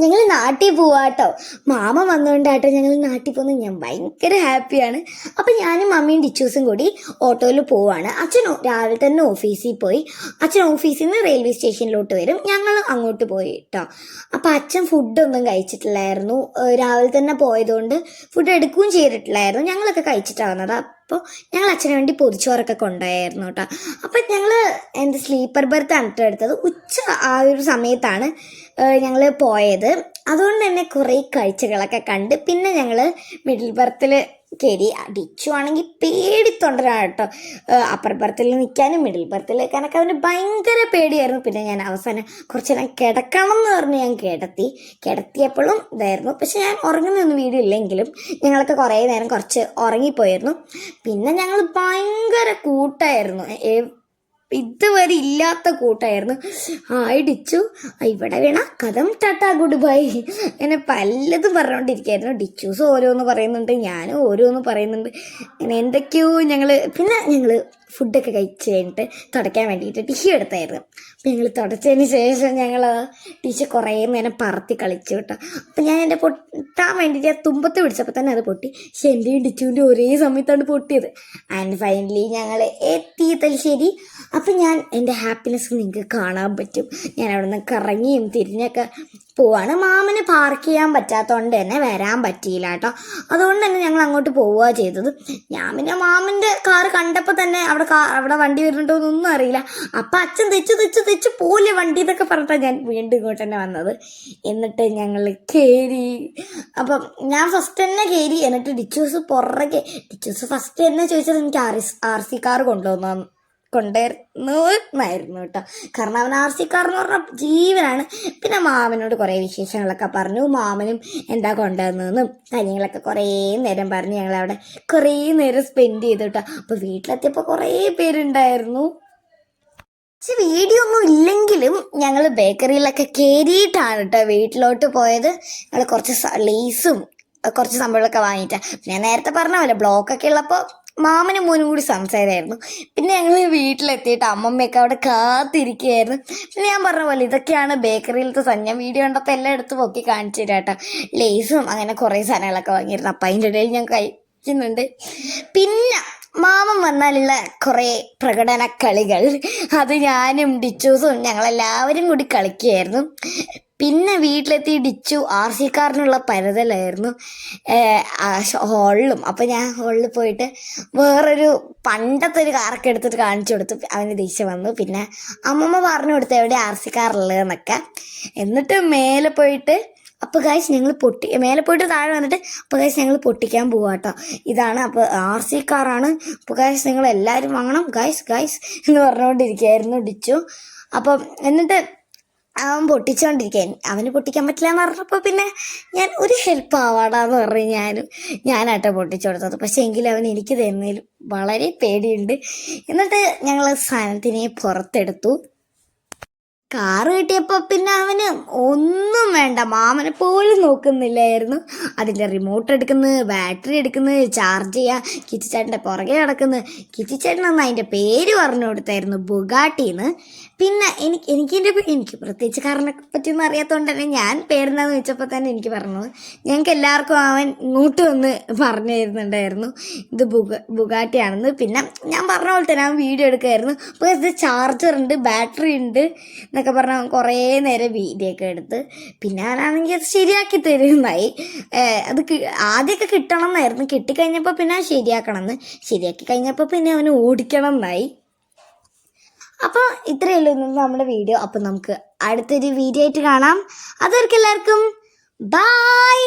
ഞങ്ങൾ നാട്ടിൽ പോവാട്ടോ. മാമ വന്നുകൊണ്ടാട്ടോ ഞങ്ങൾ നാട്ടിൽ പോകുന്നത്. ഞാൻ ഭയങ്കര ഹാപ്പിയാണ്. അപ്പം ഞാനും മമ്മിയും ടിച്ചൂസും കൂടി ഓട്ടോയിൽ പോവാണ്. അച്ഛൻ രാവിലെ തന്നെ ഓഫീസിൽ പോയി. അച്ഛൻ ഓഫീസിൽ നിന്ന് റെയിൽവേ സ്റ്റേഷനിലോട്ട് വരും. ഞങ്ങൾ അങ്ങോട്ട് പോയി കേട്ടോ അപ്പം അച്ഛൻ ഫുഡൊന്നും കഴിച്ചിട്ടില്ലായിരുന്നു. രാവിലെ തന്നെ പോയതുകൊണ്ട് ഫുഡ് എടുക്കുകയും ചെയ്തിട്ടില്ലായിരുന്നു. ഞങ്ങളൊക്കെ കഴിച്ചിട്ടാണ് വന്നത്. അപ്പോൾ ഞങ്ങൾ അച്ഛന് വേണ്ടി പൊതിച്ചോറൊക്കെ കൊണ്ടുപോയായിരുന്നു കേട്ടോ. അപ്പം ഞങ്ങൾ എന്ത് സ്ലീപ്പർ ബർത്ത് ആണ് എടുത്തത്. ഉച്ച ആ ഒരു സമയത്താണ് ഞങ്ങൾ പോയത്. അതുകൊണ്ട് തന്നെ കുറേ കാഴ്ചകളൊക്കെ കണ്ട് പിന്നെ ഞങ്ങൾ മിഡിൽ ബർത്തിൽ കയറി ഡിച്ചു ആണെങ്കിൽ പേടിത്തൊണ്ടരാണ് കേട്ടോ അപ്പർ ബർത്തിൽ നിൽക്കാനും മിഡിൽ ബർത്തിൽ നിൽക്കാനൊക്കെ അവന് ഭയങ്കര പേടിയായിരുന്നു. പിന്നെ ഞാൻ അവസാനം കുറച്ച് നേരം കിടക്കണം എന്ന് പറഞ്ഞ് ഞാൻ കിടത്തി. കിടത്തിയപ്പോഴും ഇതായിരുന്നു. പക്ഷെ ഞാൻ ഉറങ്ങുന്നൊന്നും വീഡിയോ ഇല്ലെങ്കിലും ഞങ്ങളൊക്കെ കുറേ നേരം കുറച്ച് ഉറങ്ങിപ്പോയിരുന്നു. പിന്നെ ഞങ്ങൾ ഭയങ്കര കൂട്ടായിരുന്നു. ഇതുവരെ ഇല്ലാത്ത കൂട്ടായിരുന്നു. ആയിടിച്ചു. ഇവിടെ വീണ കഥം ടാറ്റാ ഗുഡ് ബൈ. എന്നെ പലതും പറഞ്ഞുകൊണ്ടിരിക്കുകയായിരുന്നു ഡിച്ചൂസ് ഓരോന്ന് പറയുന്നുണ്ട് ഞാനും ഓരോന്ന് പറയുന്നുണ്ട്. അങ്ങനെ എന്തൊക്കെയോ ഞങ്ങൾ പിന്നെ ഞങ്ങൾ ഫുഡൊക്കെ കഴിച്ച് കഴിഞ്ഞിട്ട് തുടയ്ക്കാൻ വേണ്ടിയിട്ട് ടിഷ്യൂ എടുത്തായിരുന്നു. അപ്പം ഞങ്ങൾ തുടച്ചതിന് ശേഷം ഞങ്ങൾ ടിഷ്യു കുറേ നേരം പറത്തി കളിച്ചു കേട്ടോ. അപ്പം ഞാൻ എന്റെ പൊട്ടാൻ വേണ്ടിയിട്ട് ആ തുമ്പത്ത് പിടിച്ചപ്പോൾ തന്നെ അത് പൊട്ടി. പക്ഷെ എന്റെയും ഡിച്ചുവിന്റെ ഒരേ സമയത്താണ് പൊട്ടിയത്. ആൻഡ് ഫൈനലി ഞങ്ങൾ എത്തി തലശ്ശേരി അപ്പം ഞാൻ എന്റെ ഹാപ്പിനെസ് നിങ്ങൾക്ക് കാണാൻ പറ്റും. ഞാൻ അവിടെ നിന്ന് കറങ്ങിയും തിരിഞ്ഞൊക്കെ പോവാണ്. മാമന് പാർക്ക് ചെയ്യാൻ പറ്റാത്തതുകൊണ്ട് തന്നെ വരാൻ പറ്റിയില്ല കേട്ടോ. അതുകൊണ്ട് തന്നെ ഞങ്ങൾ അങ്ങോട്ട് പോവുക ചെയ്തത്. ഞാൻ പിന്നെ മാമന്റെ കാറ് കണ്ടപ്പോൾ തന്നെ അവിടെ കാ അവിടെ വണ്ടി വരുന്നുണ്ടോ എന്നൊന്നും അറിയില്ല. അപ്പം അച്ഛൻ തെച്ച് തെച്ച് തെച്ച് പോലെ വണ്ടി എന്നൊക്കെ പറഞ്ഞിട്ടാണ് ഞാൻ വീണ്ടും ഇങ്ങോട്ട് തന്നെ വന്നത്. എന്നിട്ട് ഞങ്ങൾ കയറി അപ്പം ഞാൻ ഫസ്റ്റ് തന്നെ കയറി എന്നിട്ട് ഡിച്ചൂസ് പുറകെ ഡിച്ചൂസ് ഫസ്റ്റ് തന്നെ ചോദിച്ചത് എനിക്ക് ആർ ആർ സി കാർ കൊണ്ടുവന്നു കൊണ്ടുവരുന്നു എന്നായിരുന്നു കേട്ടോ. കാരണം അവൻ ആർ സി കാർ എന്ന് പറഞ്ഞ ജീവനാണ്. പിന്നെ മാമനോട് കുറേ വിശേഷങ്ങളൊക്കെ പറഞ്ഞു. മാമനും എന്താ കൊണ്ടുവന്നതെന്നും കാര്യങ്ങളൊക്കെ കുറേ നേരം പറഞ്ഞ് ഞങ്ങൾ അവിടെ കുറേ നേരം സ്പെൻഡ് ചെയ്തു കേട്ടോ. അപ്പോൾ വീട്ടിലെത്തിയപ്പോൾ കുറേ പേരുണ്ടായിരുന്നു. പക്ഷെ വീഡിയോ ഒന്നും ഇല്ലെങ്കിലും ഞങ്ങൾ ബേക്കറിയിലൊക്കെ കയറിയിട്ടാണ് കേട്ടോ വീട്ടിലോട്ട് പോയത്. ഞങ്ങൾ കുറച്ച് ലേസും കുറച്ച് സംഭവങ്ങളൊക്കെ വാങ്ങിയിട്ടാണ് ഞാൻ നേരത്തെ പറഞ്ഞ പോലെ ബ്ലോക്കൊക്കെ ഉള്ളപ്പോൾ മാമനും മോനും കൂടി സംസാരമായിരുന്നു പിന്നെ ഞങ്ങൾ വീട്ടിലെത്തിയിട്ട് അമ്മമ്മയൊക്കെ അവിടെ കാത്തിരിക്കുകയായിരുന്നു. പിന്നെ ഞാൻ പറഞ്ഞ പോലെ ഇതൊക്കെയാണ് ബേക്കറിയിലത്തെ സാധനം. ഞാൻ വീഡിയോ കണ്ടപ്പോൾ എല്ലാം എടുത്ത് പൊക്കി കാണിച്ചു തരാം കേട്ടോ. ലേസും അങ്ങനെ കുറേ സാധനങ്ങളൊക്കെ വാങ്ങിയിരുന്നു. അപ്പം അതിന്റെ ഇടയിൽ ഞാൻ കഴിക്കുന്നുണ്ട്. പിന്നെ മാമൻ വന്നാലുള്ള കുറേ പ്രകടന കളികൾ അത് ഞാനും ഡിച്ചൂസും ഞങ്ങളെല്ലാവരും കൂടി കളിക്കുകയായിരുന്നു. പിന്നെ വീട്ടിലെത്തി ഡിച്ചു ആർ സി കാറിനുള്ള പരതലായിരുന്നു ഹോളിലും. അപ്പം ഞാൻ ഹോളിൽ പോയിട്ട് വേറൊരു പണ്ടത്തെ ഒരു കാറൊക്കെ എടുത്തിട്ട് കാണിച്ചു കൊടുത്തു. അവന് ദേഷ്യം വന്നു. പിന്നെ അമ്മമ്മ പറഞ്ഞു കൊടുത്തു എവിടെ ആർ സി കാറുള്ളതെന്നൊക്കെ എന്നിട്ട് മേലെ പോയിട്ട് അപ്പോൾ ഗായ്സ് ഞങ്ങൾ പൊട്ടി മേലെ പോയിട്ട് താഴെ വന്നിട്ട് അപ്പോൾ ഗായ്സ് ഞങ്ങൾ പൊട്ടിക്കാൻ പോവാ കേട്ടോ ഇതാണ് അപ്പോൾ ആർ സി കാറാണ് അപ്പോൾ ഗായ്സ് നിങ്ങൾ എല്ലാവരും വാങ്ങണം. ഗായ്സ് ഗായ്സ് എന്ന് പറഞ്ഞുകൊണ്ടിരിക്കുകയായിരുന്നു ഡിച്ചു അപ്പം എന്നിട്ട് പൊട്ടിച്ചുകൊണ്ടിരിക്കാൻ അവന് പൊട്ടിക്കാൻ പറ്റില്ല എന്ന് പറഞ്ഞപ്പോൾ പിന്നെ ഞാൻ ഒരു ഹെൽപ്പ് ആവാടാന്ന് പറഞ്ഞ് ഞാനും ഞാനാട്ടോ പൊട്ടിച്ചു കൊടുത്തത് പക്ഷേ എങ്കിലും അവൻ എനിക്ക് തരുന്നതിൽ വളരെ പേടിയുണ്ട്. എന്നിട്ട് ഞങ്ങൾ സാധനത്തിനെ പുറത്തെടുത്തു. കാറ് കിട്ടിയപ്പോൾ പിന്നെ അവന് ഒന്നും വേണ്ട മാമനെ പോലും നോക്കുന്നില്ലായിരുന്നു. അതിന്റെ റിമോട്ട് എടുക്കുന്നത് ബാറ്ററി എടുക്കുന്നത് ചാർജ് ചെയ്യുക കിറ്റിച്ചേട്ടന്റെ പുറകെ നടക്കുന്നത് അന്ന് അതിന്റെ പേര് പറഞ്ഞു കൊടുത്തായിരുന്നു ബുഗാട്ടിന്ന്. പിന്നെ എനിക്ക് എനിക്കെന്റെ എനിക്ക് പ്രത്യേകിച്ച് കാറിനെ പറ്റിയൊന്നും അറിയാത്തതുകൊണ്ട് തന്നെ ഞാൻ പേരെന്താന്ന് വെച്ചപ്പോൾ തന്നെ എനിക്ക് പറഞ്ഞത്. ഞങ്ങൾക്ക് എല്ലാവർക്കും അവൻ ഇങ്ങോട്ട് വന്ന് പറഞ്ഞു തരുന്നുണ്ടായിരുന്നു ഇത് ബുഗ ബുഗാട്ടിയാണെന്ന്. പിന്നെ ഞാൻ പറഞ്ഞ പോലെ തന്നെ അവൻ വീഡിയോ എടുക്കുമായിരുന്നു അപ്പോൾ ഇത് ചാർജർ ഉണ്ട് ബാറ്ററി ഉണ്ട് എന്നൊക്കെ പറഞ്ഞ് അവൻ കുറേ നേരം വീഡിയോ ഒക്കെ എടുത്ത്. പിന്നെ അവനാണെങ്കിൽ അത് ശരിയാക്കി തരുന്നതായി അത് ആദ്യമൊക്കെ കിട്ടണം എന്നായിരുന്നു കിട്ടിക്കഴിഞ്ഞപ്പോൾ പിന്നെ ശരിയാക്കണം എന്ന് ശരിയാക്കി കഴിഞ്ഞപ്പോൾ പിന്നെ അവന് ഓടിക്കണം എന്നായി അപ്പോൾ ഇത്രയേ ഉള്ളൂ ഇന്നത്തെ നമ്മുടെ വീഡിയോ. അപ്പം നമുക്ക് അടുത്തൊരു വീഡിയോ ആയിട്ട് കാണാം. അതൊരിക്കും എല്ലാവർക്കും. ബൈ